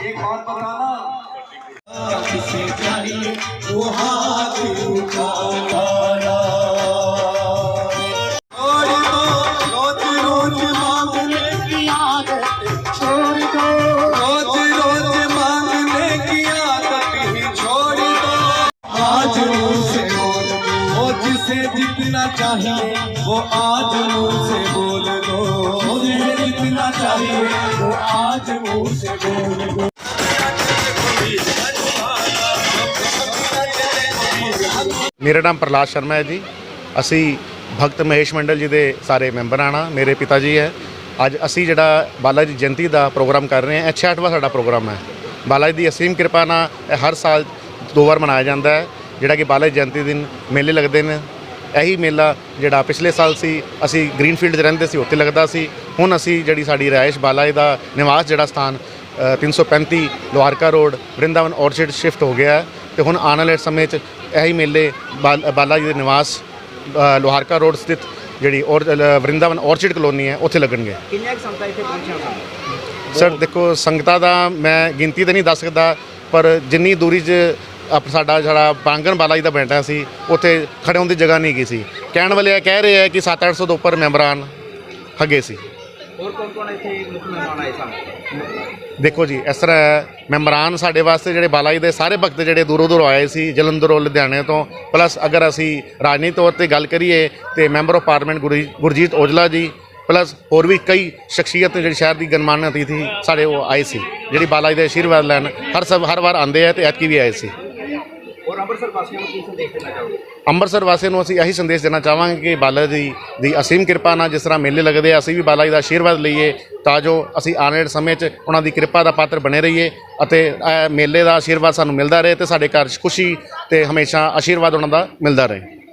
एक बात बताना किसे चाहिए वो हाथी उठाना जितना चाहिए वो आज मुझसे बोल दो जिसे जितना चाहिए वो आज मुझसे बोल दो ਮੇਰਾ ਨਾਮ ਪ੍ਰਲਾਸ਼ ਸ਼ਰਮਾ ਹੈ ਜੀ ਅਸੀਂ ਭਗਤ ਮਹੇਸ਼ ਮੰਡਲ ਜੀ ਦੇ ਸਾਰੇ ਮੈਂਬਰ ਆਣਾ ਮੇਰੇ ਪਿਤਾ ਜੀ ਹੈ ਅੱਜ ਅਸੀਂ ਜਿਹੜਾ ਬਾਲਾ ਜੀ ਜਯੰਤੀ ਦਾ ਪ੍ਰੋਗਰਾਮ ਕਰ ਰਹੇ ਹਾਂ ਇਹ 66ਵਾਂ ਸਾਡਾ ਪ੍ਰੋਗਰਾਮ ਹੈ ਬਾਲਾ ਜੀ ਦੀ ਅਸੀਮ ਕਿਰਪਾ ਨਾਲ ਇਹ ਹਰ ਸਾਲ ਦੋ ਵਾਰ ਮਨਾਇਆ ਜਾਂਦਾ ਹੈ ਜਿਹੜਾ ਕਿ ਬਾਲਾ ਜੀ ਜਯੰਤੀ ਦਿਨ ਮੇਲੇ ਲੱਗਦੇ ਨੇ ਇਹੀ ਮੇਲਾ ਜਿਹੜਾ ਪਿਛਲੇ ਸਾਲ ਸੀ ਅਸੀਂ ਗ੍ਰੀਨਫੀਲਡ 'ਚ ਰਹਿੰਦੇ ਸੀ ਉੱਥੇ ਲੱਗਦਾ ਸੀ। ਹੁਣ ਅਸੀਂ ਜਿਹੜੀ ਸਾਡੀ ਰਿਹਾਇਸ਼ ਬਾਲਾ ਜੀ ਦਾ ਨਿਵਾਸ ਜਿਹੜਾ ਸਥਾਨ ਅ, 335 Loharka road Vrindavan Orchid shift ਹੋ ਗਿਆ ਹੈ। ਤੇ ਹੁਣ ਆਉਣ ਵਾਲੇ ਸਮੇਂ 'ਚ ਇਹੀ ਮੇਲੇ ਬਾਲ- ਜੀ ਦੇ ਨਿਵਾਸ ਲੋਹਾਰਕਾ ਰੋਡ ਸਥਿਤ ਜਿਹੜੀ ਔਰ ਵਰਿੰਦਾਵਨ ਔਰਚਿਡ ਕਲੋਨੀ ਹੈ ਉੱਥੇ ਲੱਗਣਗੇ। ਕਿੰਨੀਆਂ ਕੁ ਸੰਗਤਾਂ ਇੱਥੇ ਪਹੁੰਚੀਆਂ ਸਨ ਸਰ ਦੇਖੋ ਸੰਗਤਾਂ ਦਾ ਮੈਂ ਗਿਣਤੀ ਤਾਂ ਨਹੀਂ ਦੱਸ ਸਕਦਾ ਪਰ ਜਿੰਨੀ ਦੂਰੀ 'ਚ ਆਪ ਸਾਡਾ ਜਿਹੜਾ ਬਾਲਾ ਜੀ ਦਾ ਬੈਠਾ ਸੀ ਉੱਥੇ ਖੜੇ ਹੋਣ ਦੀ ਜਗ੍ਹਾ ਨਹੀਂ ਗਈ ਸੀ। ਕਹਿਣ ਵਾਲੇ ਇਹ ਕਹਿ ਰਹੇ ਆ ਕਿ 7-800 ਤੋਂ ਉੱਪਰ ਮੈਂਬਰਾਂ ਹੈਗੇ ਸੀ। ਹੋਰ ਕੌਣ ਕੌਣ ਇੱਥੇ ਮੁੱਖ ਮਹਿਮਾਨ ਆਏ ਸਨ? ਦੇਖੋ ਜੀ ਇਸ ਤਰ੍ਹਾਂ ਹੈ ਮੈਂਬਰਾਂ ਸਾਡੇ ਵਾਸਤੇ ਜਿਹੜੇ ਬਾਲਾ ਜੀ ਦੇ ਸਾਰੇ ਭਗਤ ਜਿਹੜੇ ਦੂਰੋਂ ਦੂਰੋਂ ਆਏ ਸੀ ਜਲੰਧਰੋਂ ਲੁਧਿਆਣੇ ਤੋਂ। ਪਲੱਸ ਅਗਰ ਅਸੀਂ ਰਾਜਨੀਤਿਕ ਤੌਰ ਤੇ ਗੱਲ ਕਰੀਏ ਤੇ ਮੈਂਬਰ ਆਫ ਪਾਰਲੀਮੈਂਟ ਗੁਰੀ- ਗੁਰਜੀਤ ਔਜਲਾ ਜੀ ਪਲੱਸ ਹੋਰ ਵੀ ਕਈ ਸ਼ਖਸੀਅਤ ਜਿਹੜੀ ਸ਼ਹਿਰ ਦੀ ਗਨਮਾਨ ਅਤੀਥੀ ਸਾਡੇ ਉਹ ਆਏ ਸੀ ਜਿਹੜੀ ਬਾਲਾ ਜੀ ਦੇ ਆਸ਼ੀਰਵਾਦ ਲੈਣ। ਹਰ ਸਭ ਹਰ ਵਾਰ ਆਉਂਦੇ ਆ ਤੇ ਐਤਕੀ ਵੀ ਆਏ ਸੀ। ਅੰਮ੍ਰਿਤਸਰ ਵਾਸੀਆਂ ਨੂੰ ਕੀ ਸੰਦੇਸ਼ ਦੇਣਾ ਚਾਹੋਗੇ? ਅੰਮ੍ਰਿਤਸਰ ਵਾਸੀਆਂ ਨੂੰ ਅਸੀਂ ਇਹੀ ਸੰਦੇਸ਼ ਦੇਣਾ ਚਾਹਾਂਗੇ ਕਿ ਬਾਲਾ ਜੀ ਦੀ ਅਸੀਮ ਕਿਰਪਾ ਨਾਲ ਜਿਸ ਤਰ੍ਹਾਂ ਮੇਲੇ ਲੱਗਦੇ ਆ, ਅਸੀਂ ਵੀ ਬਾਲਾ ਜੀ ਦਾ ਆਸ਼ੀਰਵਾਦ ਲਈਏ ਤਾਂ ਜੋ ਅਸੀਂ ਆਉਣ ਵਾਲੇ ਸਮੇਂ 'ਚ ਉਹਨਾਂ ਦੀ ਕਿਰਪਾ ਦਾ ਪਾਤਰ ਬਣੇ ਰਹੀਏ ਅਤੇ ਇਹ ਮੇਲੇ ਦਾ ਆਸ਼ੀਰਵਾਦ ਸਾਨੂੰ ਮਿਲਦਾ ਰਹੇ ਤੇ ਸਾਡੇ ਘਰ 'ਚ ਖੁਸ਼ੀ ਤੇ ਹਮੇਸ਼ਾ ਆਸ਼ੀਰਵਾਦ ਉਹਨਾਂ ਦਾ ਮਿਲਦਾ ਰਹੇ।